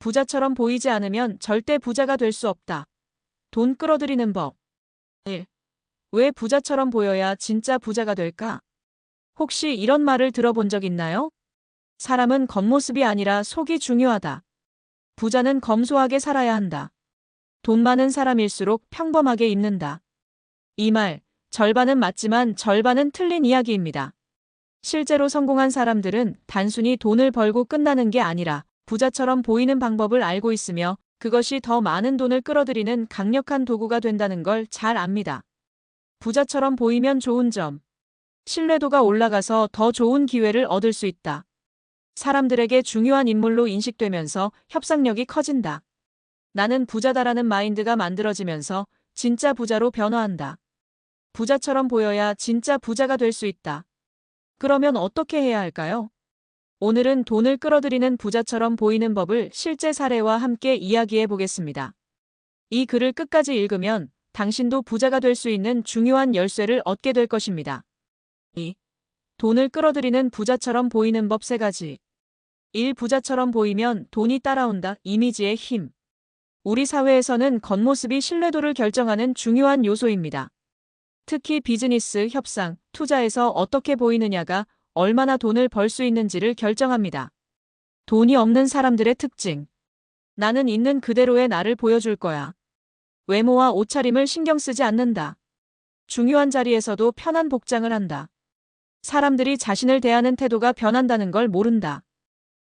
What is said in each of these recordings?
부자처럼 보이지 않으면 절대 부자가 될 수 없다. 돈 끌어들이는 법. 1. 왜 부자처럼 보여야 진짜 부자가 될까? 혹시 이런 말을 들어본 적 있나요? 사람은 겉모습이 아니라 속이 중요하다. 부자는 검소하게 살아야 한다. 돈 많은 사람일수록 평범하게 입는다. 이 말, 절반은 맞지만 절반은 틀린 이야기입니다. 실제로 성공한 사람들은 단순히 돈을 벌고 끝나는 게 아니라 부자처럼 보이는 방법을 알고 있으며 그것이 더 많은 돈을 끌어들이는 강력한 도구가 된다는 걸 잘 압니다. 부자처럼 보이면 좋은 점. 신뢰도가 올라가서 더 좋은 기회를 얻을 수 있다. 사람들에게 중요한 인물로 인식되면서 협상력이 커진다. 나는 부자다라는 마인드가 만들어지면서 진짜 부자로 변화한다. 부자처럼 보여야 진짜 부자가 될 수 있다. 그러면 어떻게 해야 할까요? 오늘은 돈을 끌어들이는 부자처럼 보이는 법을 실제 사례와 함께 이야기해 보겠습니다. 이 글을 끝까지 읽으면 당신도 부자가 될 수 있는 중요한 열쇠를 얻게 될 것입니다. 2. 돈을 끌어들이는 부자처럼 보이는 법 3가지. 1. 부자처럼 보이면 돈이 따라온다. 이미지의 힘. 우리 사회에서는 겉모습이 신뢰도를 결정하는 중요한 요소입니다. 특히 비즈니스, 협상, 투자에서 어떻게 보이느냐가 얼마나 돈을 벌 수 있는지를 결정합니다. 돈이 없는 사람들의 특징. 나는 있는 그대로의 나를 보여줄 거야. 외모와 옷차림을 신경 쓰지 않는다. 중요한 자리에서도 편한 복장을 한다. 사람들이 자신을 대하는 태도가 변한다는 걸 모른다.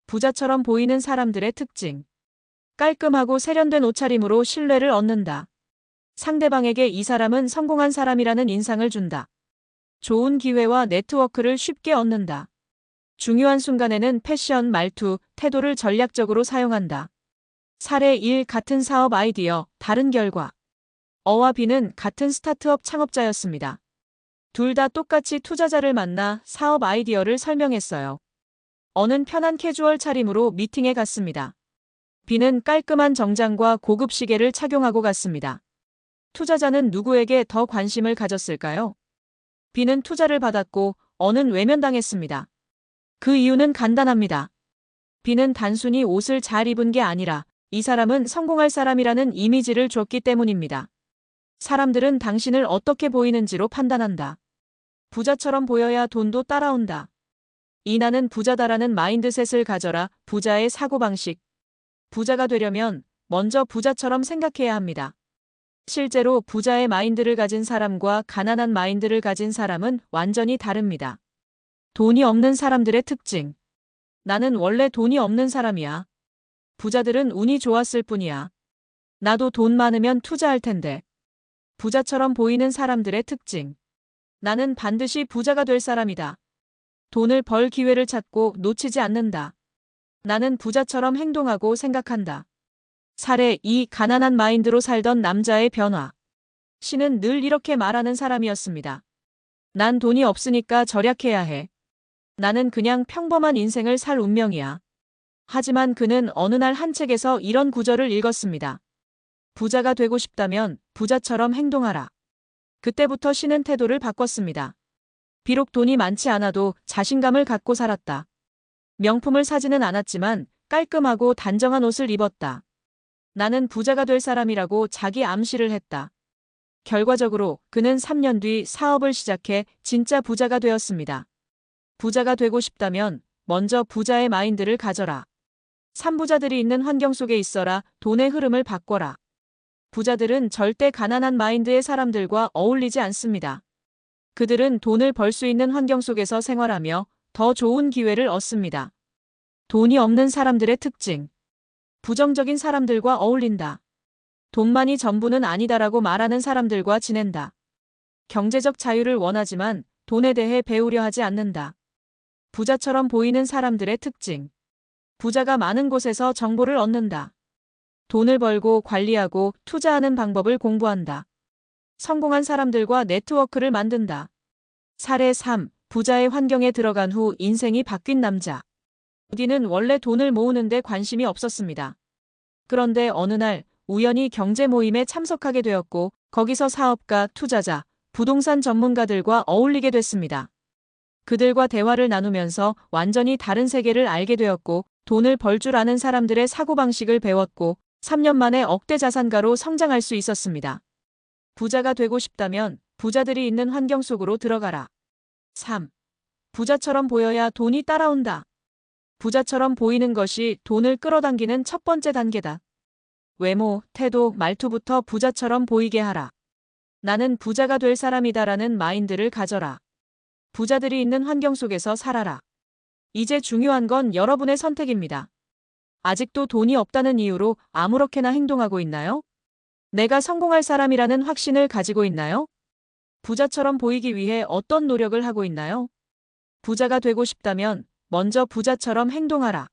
부자처럼 보이는 사람들의 특징. 깔끔하고 세련된 옷차림으로 신뢰를 얻는다. 상대방에게 이 사람은 성공한 사람이라는 인상을 준다. 좋은 기회와 네트워크를 쉽게 얻는다. 중요한 순간에는 패션, 말투, 태도를 전략적으로 사용한다. 사례 1 같은 사업 아이디어, 다른 결과. 어와 비는 같은 스타트업 창업자였습니다. 둘 다 똑같이 투자자를 만나 사업 아이디어를 설명했어요. 어는 편한 캐주얼 차림으로 미팅에 갔습니다. 비는 깔끔한 정장과 고급 시계를 착용하고 갔습니다. 투자자는 누구에게 더 관심을 가졌을까요? 비는 투자를 받았고 어는 외면당했습니다. 그 이유는 간단합니다. 비는 단순히 옷을 잘 입은 게 아니라 이 사람은 성공할 사람이라는 이미지를 줬기 때문입니다. 사람들은 당신을 어떻게 보이는지로 판단한다. 부자처럼 보여야 돈도 따라온다. 이 나는 부자다라는 마인드셋을 가져라 부자의 사고방식. 부자가 되려면 먼저 부자처럼 생각해야 합니다. 실제로 부자의 마인드를 가진 사람과 가난한 마인드를 가진 사람은 완전히 다릅니다. 돈이 없는 사람들의 특징. 나는 원래 돈이 없는 사람이야. 부자들은 운이 좋았을 뿐이야. 나도 돈 많으면 투자할 텐데. 부자처럼 보이는 사람들의 특징. 나는 반드시 부자가 될 사람이다. 돈을 벌 기회를 찾고 놓치지 않는다. 나는 부자처럼 행동하고 생각한다. 사례 2. 가난한 마인드로 살던 남자의 변화. 신은 늘 이렇게 말하는 사람이었습니다. 난 돈이 없으니까 절약해야 해. 나는 그냥 평범한 인생을 살 운명이야. 하지만 그는 어느 날 한 책에서 이런 구절을 읽었습니다. 부자가 되고 싶다면 부자처럼 행동하라. 그때부터 신은 태도를 바꿨습니다. 비록 돈이 많지 않아도 자신감을 갖고 살았다. 명품을 사지는 않았지만 깔끔하고 단정한 옷을 입었다. 나는 부자가 될 사람이라고 자기 암시를 했다. 결과적으로 그는 3년 뒤 사업을 시작해 진짜 부자가 되었습니다. 부자가 되고 싶다면 먼저 부자의 마인드를 가져라. 3부자들이 있는 환경 속에 있어라. 돈의 흐름을 바꿔라. 부자들은 절대 가난한 마인드의 사람들과 어울리지 않습니다. 그들은 돈을 벌 수 있는 환경 속에서 생활하며 더 좋은 기회를 얻습니다. 돈이 없는 사람들의 특징. 부정적인 사람들과 어울린다. 돈만이 전부는 아니다라고 말하는 사람들과 지낸다. 경제적 자유를 원하지만 돈에 대해 배우려 하지 않는다. 부자처럼 보이는 사람들의 특징. 부자가 많은 곳에서 정보를 얻는다. 돈을 벌고 관리하고 투자하는 방법을 공부한다. 성공한 사람들과 네트워크를 만든다. 사례 3. 부자의 환경에 들어간 후 인생이 바뀐 남자. 우디는 원래 돈을 모으는데 관심이 없었습니다. 그런데 어느 날 우연히 경제 모임에 참석하게 되었고 거기서 사업가, 투자자, 부동산 전문가들과 어울리게 됐습니다. 그들과 대화를 나누면서 완전히 다른 세계를 알게 되었고 돈을 벌 줄 아는 사람들의 사고방식을 배웠고 3년 만에 억대 자산가로 성장할 수 있었습니다. 부자가 되고 싶다면 부자들이 있는 환경 속으로 들어가라. 3. 부자처럼 보여야 돈이 따라온다. 부자처럼 보이는 것이 돈을 끌어당기는 첫 번째 단계다. 외모, 태도, 말투부터 부자처럼 보이게 하라. 나는 부자가 될 사람이다라는 마인드를 가져라. 부자들이 있는 환경 속에서 살아라. 이제 중요한 건 여러분의 선택입니다. 아직도 돈이 없다는 이유로 아무렇게나 행동하고 있나요? 내가 성공할 사람이라는 확신을 가지고 있나요? 부자처럼 보이기 위해 어떤 노력을 하고 있나요? 부자가 되고 싶다면 먼저 부자처럼 행동하라.